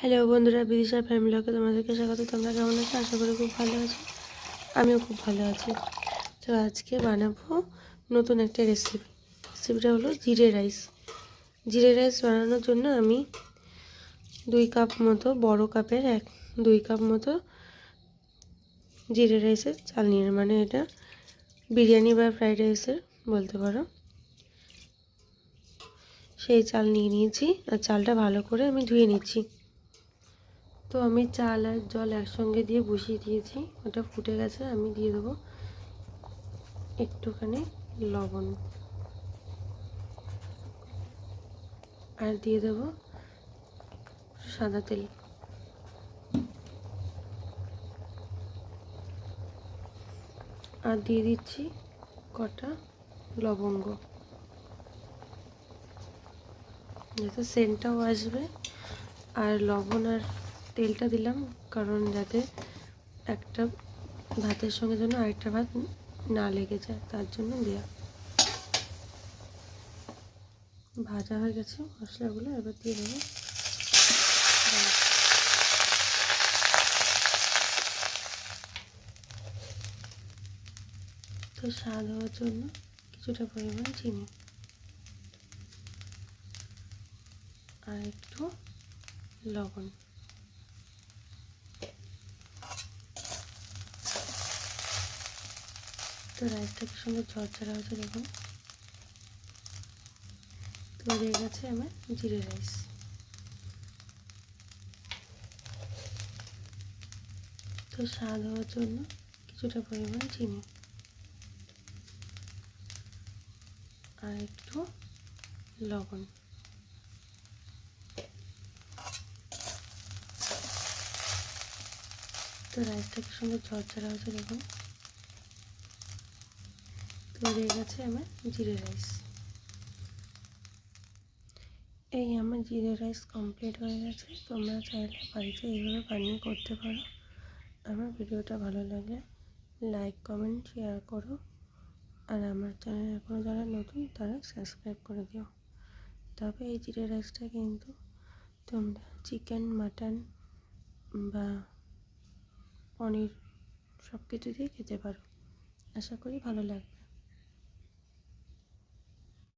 Hello বন্ধুরা, বিদিশা ফ্যামিলিকে তোমাদেরকে স্বাগত। তোমরা কেমন আছো? আশা করি খুব ভালো আছো। আমিও খুব ভালো আছি। তো আজকে বানাবো নতুন একটা রেসিপি রেসিপিটা হলো জিরে রাইস জিরে রাইস বানানোর জন্য আমি দুই কাপ মতো, বড় কাপের এক, দুই কাপ মতো জিরে রাইসের চাল নিয়ে মানে এটা বিরিয়ানি বা ফ্রাইড রাইসের বলতে পারো। সেই চাল নিয়ে নিয়েছি। আর চালটা ভালো করে আমি ধুয়ে নিচ্ছি। তো আমি চাল আর জল একসঙ্গে দিয়ে বসিয়ে দিয়েছি। ওটা ফুটে গেছে, আমি দিয়ে দেবো একটুখানি লবণ। আর দিয়ে দেবো সাদা তেল। আর দিয়ে দিচ্ছি কটা লবঙ্গ। যাতে সেন্টটাও আসবে, আর লবণ আর তেলটা দিলাম, কারণ যাতে একটা ভাতের সঙ্গে যেন আরেকটা ভাত না লেগে যায়, তার জন্য দেওয়া ভাজা হয়ে গেছে মশলাগুলো, এবার দিয়ে দেবো। তো স্বাদ হওয়ার জন্য কিছুটা পরিমাণ চিনি। আর একটু লবণ। তো রাইসটা কি সুন্দর ঝরঝরা হয়েছে দেখুন। তো হয়ে গেছে আমার জিরে রাইস। তো স্বাদ হওয়ার জন্য কিছুটা পরিমাণ চিনি। আর একটু লবণ। তো রাইসটা কি সুন্দর ঝরঝরা হয়েছে দেখুন। তৈরি হয়ে গেছে আমার জিরে রাইস। এই আমার জিরে রাইস কমপ্লিট হয়ে গেছে। তোমরা চাইলে বাড়িতে এইভাবে বানিয়ে করতে পারো। আমার ভিডিওটা ভালো লাগলে লাইক কমেন্ট শেয়ার করো। আর আমার চ্যানেল এখনও যারা নতুন, তারা সাবস্ক্রাইব করে দিও। তবে এই জিরে রাইসটা কিন্তু তোমরা চিকেন মাটন বা পনির সব কিছু দিয়ে খেতে পারো। আশা করি ভালো লাগবে।